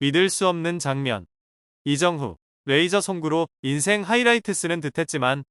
믿을 수 없는 장면. 이정후, 레이저 송구로 인생 하이라이트 쓰는 듯했지만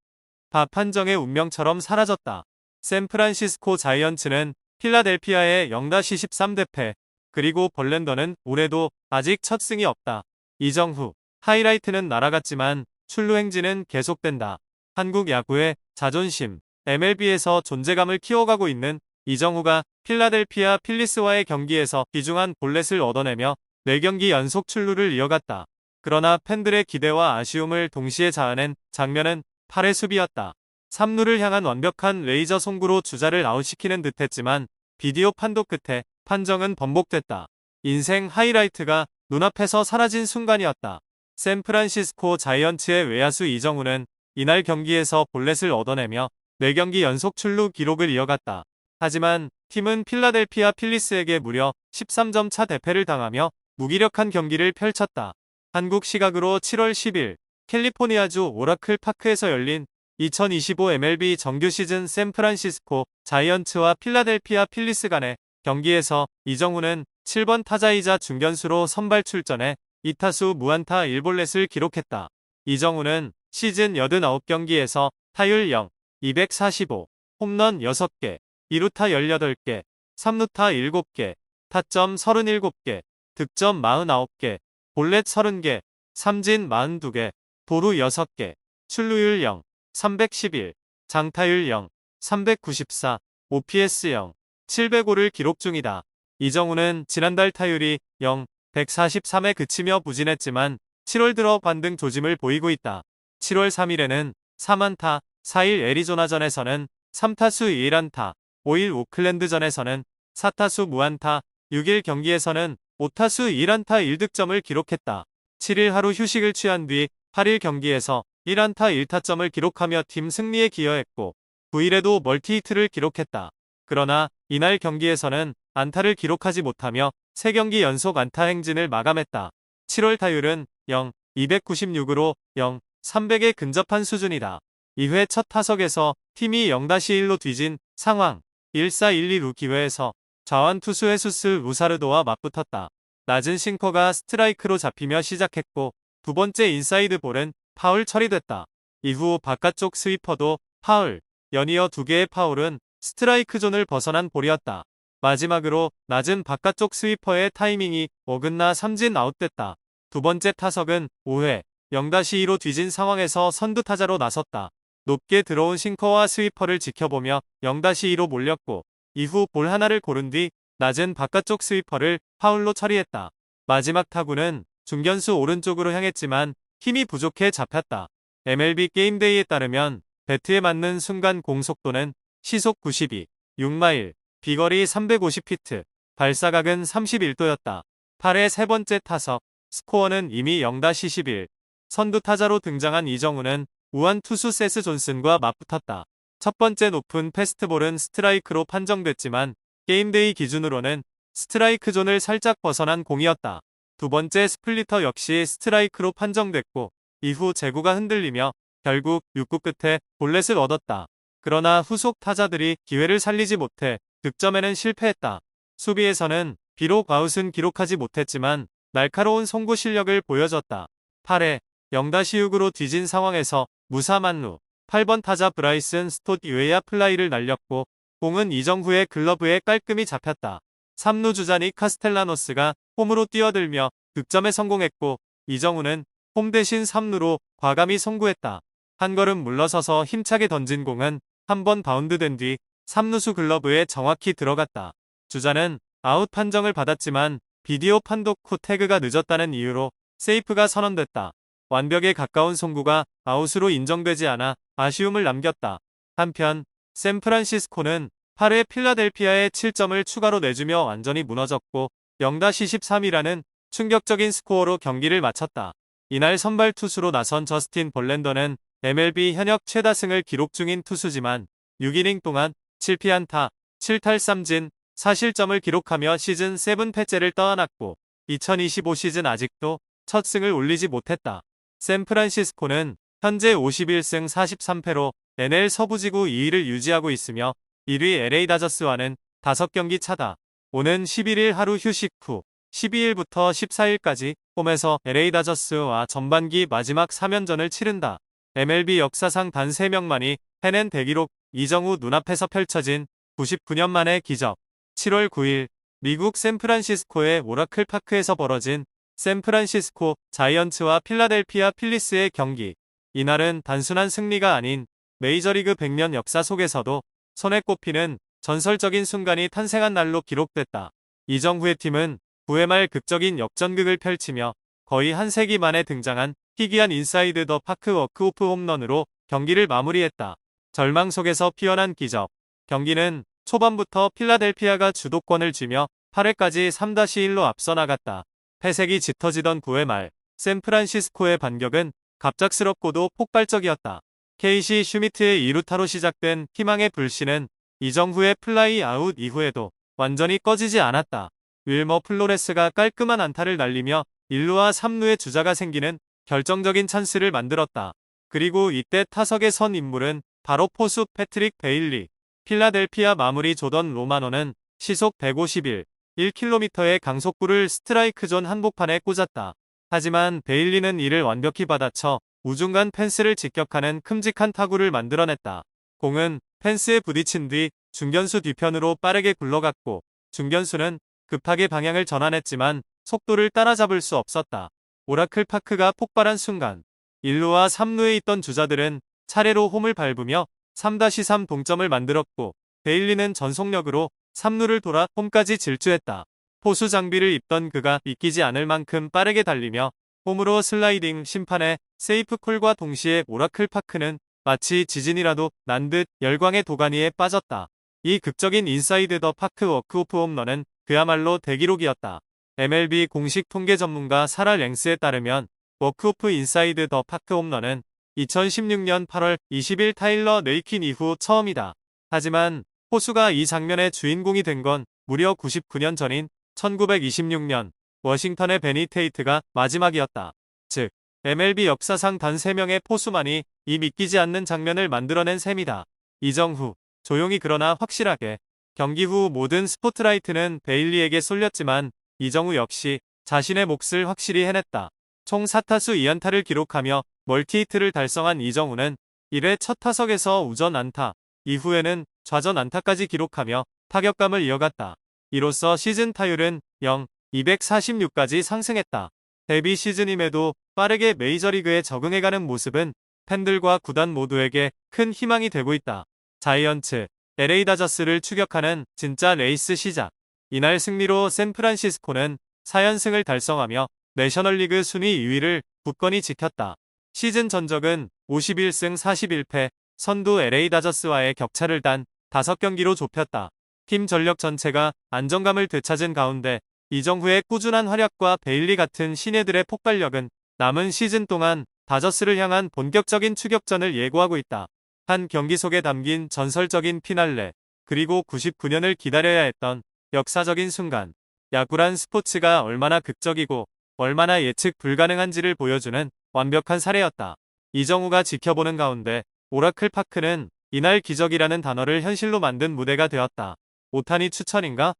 밥 한정의 운명처럼 사라졌다. 샌프란시스코 자이언츠는 필라델피아의 0-13 대패, 그리고 벌렌더는 올해도 아직 첫 승이 없다. 이정후, 하이라이트는 날아갔지만 출루 행진은 계속된다. 한국 야구의 자존심, MLB에서 존재감을 키워가고 있는 이정후가 필라델피아 필리스와의 경기에서 귀중한 볼넷을 얻어내며 4경기 연속 출루를 이어갔다. 그러나 팬들의 기대와 아쉬움을 동시에 자아낸 장면은 8회 수비였다. 3루를 향한 완벽한 레이저 송구로 주자를 아웃시키는 듯했지만 비디오 판독 끝에 판정은 번복됐다. 인생 하이라이트가 눈앞에서 사라진 순간이었다. 샌프란시스코 자이언츠의 외야수 이정우는 이날 경기에서 볼넷을 얻어내며 4경기 연속 출루 기록을 이어갔다. 하지만 팀은 필라델피아 필리스에게 무려 13점 차 대패를 당하며 무기력한 경기를 펼쳤다. 한국 시각으로 7월 10일 캘리포니아주 오라클 파크에서 열린 2025 MLB 정규 시즌 샌프란시스코 자이언츠와 필라델피아 필리스 간의 경기에서 이정우는 7번 타자이자 중견수로 선발 출전해 2타수 무안타 1볼넷을 기록했다. 이정우는 시즌 89경기에서 타율 0, 245, 홈런 6개, 2루타 18개, 3루타 7개, 타점 37개, 득점 49개, 볼넷 30개, 삼진 42개, 도루 6개, 출루율 0, 311, 장타율 0, 394, OPS 0, 705를 기록 중이다. 이정우는 지난달 타율이 0, 143에 그치며 부진했지만 7월 들어 반등 조짐을 보이고 있다. 7월 3일에는 3안타, 4일 애리조나전에서는 3타수 1안타, 5일 오클랜드전에서는 4타수 무안타, 6일 경기에서는 5타수 1안타 1득점을 기록했다. 7일 하루 휴식을 취한 뒤 8일 경기에서 1안타 1타점을 기록하며 팀 승리에 기여했고 9일에도 멀티히트를 기록했다. 그러나 이날 경기에서는 안타를 기록하지 못하며 3경기 연속 안타 행진을 마감했다. 7월 타율은 0, 296으로 0, 300에 근접한 수준이다. 2회 첫 타석에서 팀이 0-1로 뒤진 상황 1-4-1-2루 기회에서 좌완 투수 헤수스 우사르도와 맞붙었다. 낮은 싱커가 스트라이크로 잡히며 시작했고 두 번째 인사이드 볼은 파울 처리됐다. 이후 바깥쪽 스위퍼도 파울, 연이어 두 개의 파울은 스트라이크 존을 벗어난 볼이었다. 마지막으로 낮은 바깥쪽 스위퍼의 타이밍이 어긋나 삼진 아웃됐다. 두 번째 타석은 5회 0-2로 뒤진 상황에서 선두 타자로 나섰다. 높게 들어온 싱커와 스위퍼를 지켜보며 0-2로 몰렸고 이후 볼 하나를 고른 뒤 낮은 바깥쪽 스위퍼를 파울로 처리했다. 마지막 타구는 중견수 오른쪽으로 향했지만 힘이 부족해 잡혔다. MLB 게임데이에 따르면 배트에 맞는 순간 공속도는 시속 92, 6마일, 비거리 350피트, 발사각은 31도였다. 8회 세 번째 타석, 스코어는 이미 0-11. 선두 타자로 등장한 이정우는 우한 투수 세스 존슨과 맞붙었다. 첫 번째 높은 패스트볼은 스트라이크로 판정됐지만 게임데이 기준으로는 스트라이크 존을 살짝 벗어난 공이었다. 두 번째 스플리터 역시 스트라이크로 판정됐고 이후 제구가 흔들리며 결국 6구 끝에 볼넷을 얻었다. 그러나 후속 타자들이 기회를 살리지 못해 득점에는 실패했다. 수비에서는 비록 아웃은 기록하지 못했지만 날카로운 송구 실력을 보여줬다. 8회 0-6으로 뒤진 상황에서 무사 만루 8번 타자 브라이슨 스토트 외야 플라이를 날렸고 공은 이정후의 글러브에 깔끔히 잡혔다. 3루 주자 닉 카스텔라노스가 홈으로 뛰어들며 득점에 성공했고 이정우는 홈 대신 3루로 과감히 송구했다. 한 걸음 물러서서 힘차게 던진 공은 한 번 바운드된 뒤 3루수 글러브에 정확히 들어갔다. 주자는 아웃 판정을 받았지만 비디오 판독 후 태그가 늦었다는 이유로 세이프가 선언됐다. 완벽에 가까운 송구가 아웃으로 인정되지 않아 아쉬움을 남겼다. 한편 샌프란시스코는 8회 필라델피아에 7점을 추가로 내주며 완전히 무너졌고 0-13이라는 충격적인 스코어로 경기를 마쳤다. 이날 선발 투수로 나선 저스틴 볼랜더는 MLB 현역 최다승을 기록 중인 투수지만 6이닝 동안 7피안타, 7탈삼진, 4실점을 기록하며 시즌 7패째를 떠안았고 2025 시즌 아직도 첫 승을 올리지 못했다. 샌프란시스코는 현재 51승 43패로 NL 서부지구 2위를 유지하고 있으며 1위 LA 다저스와는 5경기 차다. 오는 11일 하루 휴식 후 12일부터 14일까지 홈에서 LA 다저스와 전반기 마지막 3연전을 치른다. MLB 역사상 단 3명만이 해낸 대기록 이정후 눈앞에서 펼쳐진 99년 만의 기적. 7월 9일 미국 샌프란시스코의 오라클 파크에서 벌어진 샌프란시스코 자이언츠와 필라델피아 필리스의 경기. 이날은 단순한 승리가 아닌 메이저리그 100년 역사 속에서도 손에 꼽히는 전설적인 순간이 탄생한 날로 기록됐다. 이정후의 팀은 9회 말 극적인 역전극을 펼치며 거의 한 세기 만에 등장한 희귀한 인사이드 더 파크 워크오프 홈런으로 경기를 마무리했다. 절망 속에서 피어난 기적. 경기는 초반부터 필라델피아가 주도권을 쥐며 8회까지 3-1로 앞서 나갔다. 패색이 짙어지던 9회 말 샌프란시스코의 반격은 갑작스럽고도 폭발적이었다. 케이시 슈미트의 2루타로 시작된 희망의 불씨는 이정후의 플라이 아웃 이후에도 완전히 꺼지지 않았다. 윌머 플로레스가 깔끔한 안타를 날리며 1루와 3루의 주자가 생기는 결정적인 찬스를 만들었다. 그리고 이때 타석에 선 인물은 바로 포수 패트릭 베일리. 필라델피아 마무리 조던 로마노는 시속 151, 1km의 강속구를 스트라이크 존 한복판에 꽂았다. 하지만 베일리는 이를 완벽히 받아쳐 우중간 펜스를 직격하는 큼직한 타구를 만들어냈다. 공은 펜스에 부딪힌 뒤 중견수 뒤편으로 빠르게 굴러갔고 중견수는 급하게 방향을 전환했지만 속도를 따라잡을 수 없었다. 오라클 파크가 폭발한 순간 1루와 3루에 있던 주자들은 차례로 홈을 밟으며 3-3 동점을 만들었고 베일리는 전속력으로 3루를 돌아 홈까지 질주했다. 포수 장비를 입던 그가 믿기지 않을 만큼 빠르게 달리며 홈으로 슬라이딩 심판의 세이프콜과 동시에 오라클 파크는 마치 지진이라도 난 듯 열광의 도가니에 빠졌다. 이 극적인 인사이드 더 파크 워크오프 홈런은 그야말로 대기록이었다. MLB 공식 통계 전문가 사라 랭스에 따르면 워크오프 인사이드 더 파크 홈런은 2016년 8월 20일 타일러 네이킨 이후 처음이다. 하지만 호수가 이 장면의 주인공이 된 건 무려 99년 전인 1926년 워싱턴의 베니 테이트가 마지막이었다. 즉, MLB 역사상 단 3명의 포수만이 이 믿기지 않는 장면을 만들어낸 셈이다. 이정후, 조용히 그러나 확실하게 경기 후 모든 스포트라이트는 베일리에게 쏠렸지만 이정후 역시 자신의 몫을 확실히 해냈다. 총 4타수 2안타를 기록하며 멀티히트를 달성한 이정우는 1회 첫 타석에서 우전 안타, 이후에는 좌전 안타까지 기록하며 타격감을 이어갔다. 이로써 시즌 타율은 0, 246까지 상승했다. 데뷔 시즌임에도 빠르게 메이저리그에 적응해가는 모습은 팬들과 구단 모두에게 큰 희망이 되고 있다. 자이언츠, LA 다저스를 추격하는 진짜 레이스 시작. 이날 승리로 샌프란시스코는 4연승을 달성하며 내셔널리그 순위 2위를 굳건히 지켰다. 시즌 전적은 51승 41패, 선두 LA 다저스와의 격차를 단 5경기로 좁혔다. 팀 전력 전체가 안정감을 되찾은 가운데 이정후의 꾸준한 활약과 베일리 같은 신예들의 폭발력은 남은 시즌 동안 다저스를 향한 본격적인 추격전을 예고하고 있다. 한 경기 속에 담긴 전설적인 피날레, 그리고 99년을 기다려야 했던 역사적인 순간. 야구란 스포츠가 얼마나 극적이고 얼마나 예측 불가능한지를 보여주는 완벽한 사례였다. 이정우가 지켜보는 가운데 오라클 파크는 이날 기적이라는 단어를 현실로 만든 무대가 되었다. 오타니 추천인가?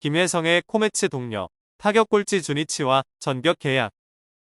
김혜성의 코매치 동료, 타격 꼴찌 주니치와 전격 계약,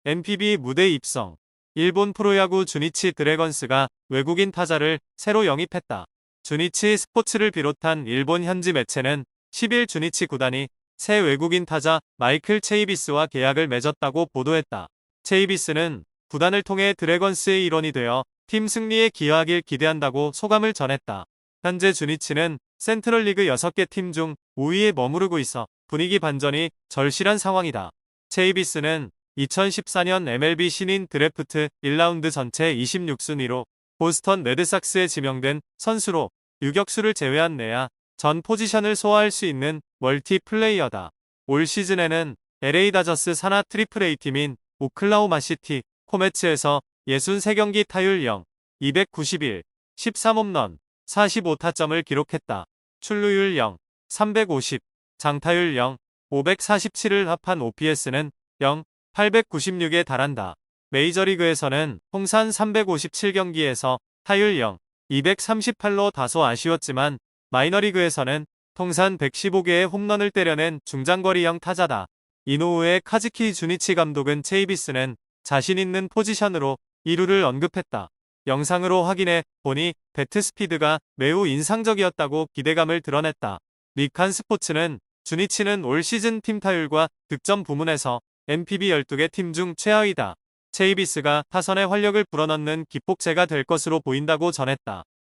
NPB 무대 입성, 일본 프로야구 주니치 드래건스가 외국인 타자를 새로 영입했다. 주니치 스포츠를 비롯한 일본 현지 매체는 10일 주니치 구단이 새 외국인 타자 마이클 체이비스와 계약을 맺었다고 보도했다. 체이비스는 구단을 통해 드래건스의 일원이 되어 팀 승리에 기여하길 기대한다고 소감을 전했다. 현재 주니치는 센트럴리그 6개 팀 중 5위에 머무르고 있어 분위기 반전이 절실한 상황이다. 체이비스는 2014년 MLB 신인 드래프트 1라운드 전체 26순위로 보스턴 레드삭스에 지명된 선수로 유격수를 제외한 내야 전 포지션을 소화할 수 있는 멀티 플레이어다. 올 시즌에는 LA 다저스 산하 트리플 A 팀인 오클라호마 시티 코매츠에서 63경기 타율 0, 291, 13홈런, 45타점을 기록했다. 출루율 0, 350, 장타율 0, 547을 합한 OPS는 0, 896에 달한다. 메이저리그에서는 통산 357경기에서 타율 0, 238로 다소 아쉬웠지만 마이너리그에서는 통산 115개의 홈런을 때려낸 중장거리형 타자다. 이노우의 카즈키 주니치 감독은 체이비스는 자신 있는 포지션으로 2루를 언급했다. 영상으로 확인해 보니 배트 스피드가 매우 인상적이었다고 기대감을 드러냈다. 리칸 스포츠는 주니치는 올 시즌 팀 타율과 득점 부문에서 MPB 12개 팀 중 최하위다. 체이비스가 타선에 활력을 불어넣는 기폭제가 될 것으로 보인다고 전했다.